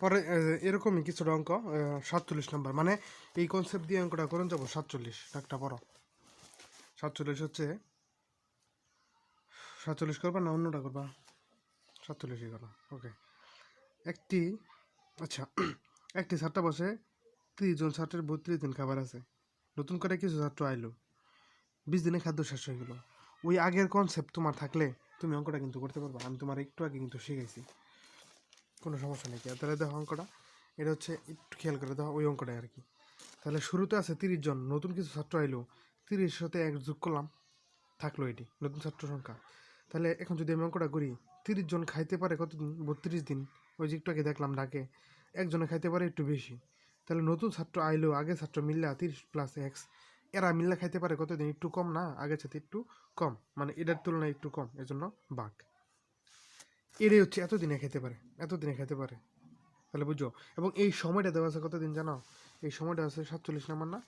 পরে এরকমই কিছুটা অঙ্ক সাতচল্লিশ নাম্বার। মানে এই কনসেপ্ট দিয়ে অঙ্কটা করুন, যাব সাতচল্লিশ একটা বড় সাতচল্লিশ হচ্ছে, সাতচল্লিশ করবা না অন্যটা করবা? সাতচল্লিশই করো ওকে একটি আচ্ছা একটি ছাত্র বসে তিরিশ জন ছাত্রের বত্রিশ দিন খাবার আছে। নতুন করে কিছু ছাত্র আইলো। বিশ দিনে খাদ্য শেষ হয়ে গেলো। ওই আগের কনসেপ্ট তোমার থাকলে তুমি অঙ্কটা কিন্তু করতে পারবা। আমি তোমার একটু আগে কিন্তু শিখাইছি। কোনো সমস্যা নেই তাহলে দেখো অঙ্কটা। এটা হচ্ছে একটু খেয়াল করে দেখো ওই অঙ্কটাই আর কি। তাহলে শুরুতে আছে তিরিশ জন, নতুন কিছু ছাত্র আইলো তিরিশ সাথে এক যোগ করলাম, থাকল এটি, নতুন ছাত্র সংখ্যা। তাহলে এখন যদি আমি অঙ্কটা করি, তিরিশ জন খাইতে পারে কতদিন? বত্রিশ দিন। ওই যে একটু আগে দেখলাম ডাকে, একজনে খাইতে পারে একটু বেশি। তাহলে নতুন ছাত্র আইলো আগে ছাত্র মিল্লা তিরিশ প্লাস এক্স এরা মিল্লা খাইতে পারে কতদিন? একটু কম না? আগের সাথে একটু কম। মানে এটার তুলনায় একটু কম, এজন্য বাঘ। এটাই হচ্ছে এতদিনে খেতে পারে, এতদিনে খেতে পারে। তাহলে বুঝো এবং এই সময়টা দেওয়া আছে কতদিন জানো? এই সময়টা আছে সাতচল্লিশ নাম্বার না?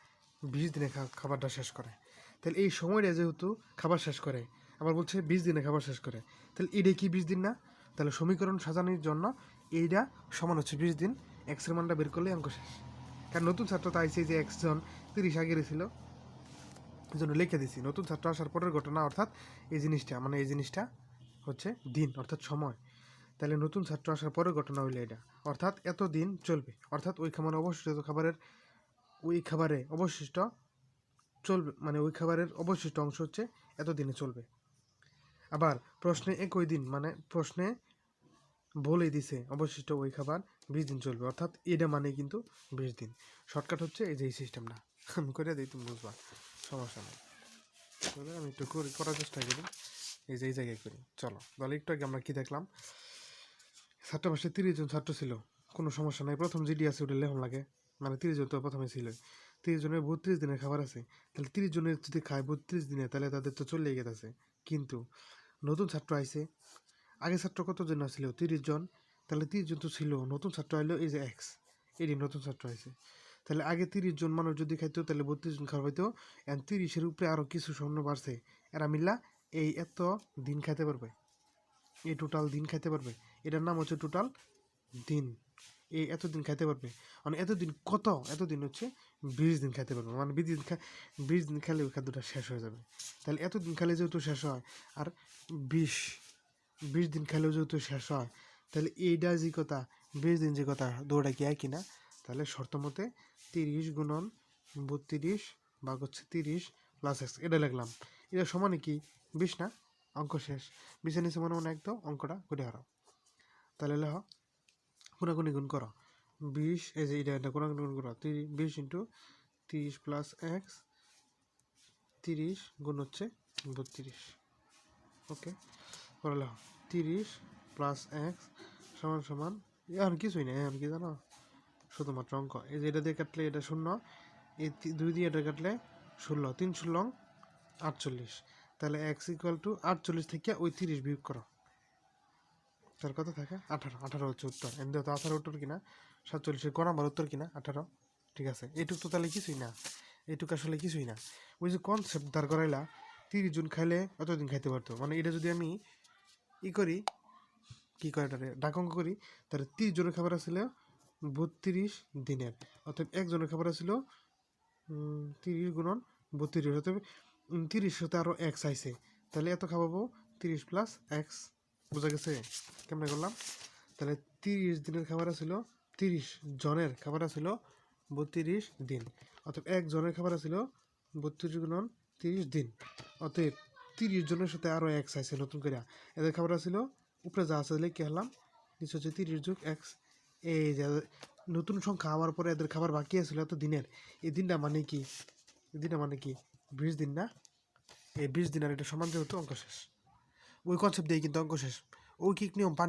বিশ দিনে খাবারটা শেষ করে। তাহলে এই সময়টা যেহেতু খাবার শেষ করে, আবার বলছে বিশ দিনে খাবার শেষ করে, তাহলে এটাই কি বিশ দিন না? তাহলে সমীকরণ সাজানোর জন্য এইটা সমান হচ্ছে বিশ দিন এক্সের মানটা বের করলে অঙ্ক শেষ। কারণ নতুন ছাত্র তো আইসে যে একজন তিরিশ আগে ছিল জন্য লিখে দিছি। নতুন ছাত্র আসার পরের ঘটনা, অর্থাৎ এই জিনিসটা মানে এই জিনিসটা হচ্ছে দিন, অর্থাৎ সময়। তাহলে নতুন ছাত্র আসার পরে ঘটনা হইল এটা। অর্থাৎ এত দিন চলবে। অর্থাৎ ওই খাবারে অবশিষ্ট খাবারের, ওই খাবারে অবশিষ্ট চলবে মানে ওই খাবারের অবশিষ্ট অংশ হচ্ছে এত দিনে চলবে। আবার প্রশ্নে একই দিন মানে প্রশ্নে বলে দিছে, অবশিষ্ট ওই খাবার বিশ দিন চলবে। অর্থাৎ এটা মানে কিন্তু বিশ দিন। শর্টকাট হচ্ছে এই যে এই সিস্টেমটা আমি করে দিই, তুমি বুঝবা। সমস্যা নেই। আমি একটু করি, করার চেষ্টা করি। এই যে, এই জায়গায় করি। চলো, তাহলে একটু আগে আমরা কি দেখলাম? ছাত্র পাশে তিরিশ জন ছাত্র ছিল। কোনো সমস্যা নাই, প্রথম জিডি আছে, ওটা লেখন লাগে। মানে তিরিশ জন তো প্রথমে ছিল। তিরিশ জনের বত্রিশ দিনের খাবার আছে। তাহলে তিরিশ জনের যদি খায় বত্রিশ দিনে, তাহলে তাদের তো চলে গেছে কিন্তু নতুন ছাত্র আইছে। আগে ছাত্র কতজন ছিল? তিরিশ জন। তাহলে তিরিশ জন তো ছিল। নতুন ছাত্র আইলো, এই যে এক্স এটি নতুন ছাত্র আইছে। তাহলে আগে তিরিশ জন মানুষ যদি খাইতো, তাহলে বত্রিশ জন খাওয়া হইতো এখন তিরিশের উপরে আরও কিছু স্বর্ণ বাড়ছে। এরা মিল্লা এই এত দিন খাইতে পারবে? এই টোটাল দিন খাইতে পারবে? এটার নাম হচ্ছে টোটাল দিন। এই এতদিন খাইতে পারবে? মানে এতদিন কত? এতদিন হচ্ছে বিশ দিন খাইতে পারবে। মানে বিশ দিন বিশ দিন খেলে ওই খাদ্যটা শেষ হয়ে যাবে। তাহলে এতদিন খেলে যেহেতু শেষ হয়, আর বিশ বিশ দিন খেলেও যেহেতু শেষ হয়, তাহলে এইটা যে কথা, বিশ দিন যে কথা দৌড়া কি একই না? তাহলে শর্ত মতে তিরিশ গুণন বত্রিশ বা হচ্ছে তিরিশ প্লাস এক্স এটা লিখলাম। এটা সমানে কি বিশ না? অঙ্ক শেষ। বিশের নিচে মনে মনে একদম অঙ্কটা করে হারাও। তাহলে লেখ কোনাকুনি গুণ করো। বিশ, এই যে এটা এটা কোনাকুনি গুণ করো। তিরিশ বিশ ইন্টু তিরিশ প্লাস এক্স তিরিশ গুণ হচ্ছে বত্রিশ। ওকে? করে লেখ তিরিশ প্লাস এক্স সমান সমান এখন কিছুই নেই এখন কি জানো? শুধুমাত্র অঙ্ক। এই যে এটা দিয়ে কাটলে এটা শূন্য, এই দুই দিয়ে এটা কাটলে ষোলো। তিন ষোলো আটচল্লিশ। তাহলে এক্স ইকুয়াল টু আটচল্লিশ থেকে ওই তিরিশ বিয়োগ করো। তার কত থাকে? আঠারো। আঠারো হচ্ছে উত্তর। এমনি তো আঠারো উত্তর কিনা? সাতচল্লিশের ক নাম্বার উত্তর কিনা? আঠারো। ঠিক আছে। এইটুক তো তাহলে কিছুই না। এইটুক আসলে কিছুই না। ওই যে কনসেপ্ট দাঁড় করাইলা, তিরিশ জুন খাইলে অতদিন খাইতে পারতো। মানে এটা যদি আমি ই করি, কী করে এটারে? ডাকঙ্ক করি, তাহলে তিরিশ জনের খাবার আসলে বত্রিশ দিনের। অর্থাৎ একজনের খাবার আসছিল তিরিশ গুণন বত্রিশ। অর্থাৎ তিরিশ সাথে আরও এক্স আইছে। তাহলে এত খাওয়াবো? তিরিশ প্লাস এক্স বোঝা গেছে? কেমনে করলাম? তাহলে তিরিশ দিনের খাবার ছিল তিরিশ জনের খাবার ছিল বত্রিশ দিন। অর্থাৎ এক জনের খাবার ছিল বত্রিশ গুণন তিরিশ দিন। অতএব তিরিশ জনের সাথে আরও এক্স আইছে নতুন করে এদের খাবার ছিল উপরে যা আছে লিখে হলাম নিচে হচ্ছে তিরিশ যুগ এক্স এই যে নতুন সংখ্যা হওয়ার পরে এদের খাবার বাকি আছিল এত দিনের। এই দিনটা মানে কি? এই দিনটা মানে কি? বিশ দিন না? এই বিশ দিন আর এটা সমান যেহেতু অঙ্ক শেষ। ওই কনসেপ্ট দিয়ে কিন্তু অঙ্ক শেষ। ওই কি নিয়ম পান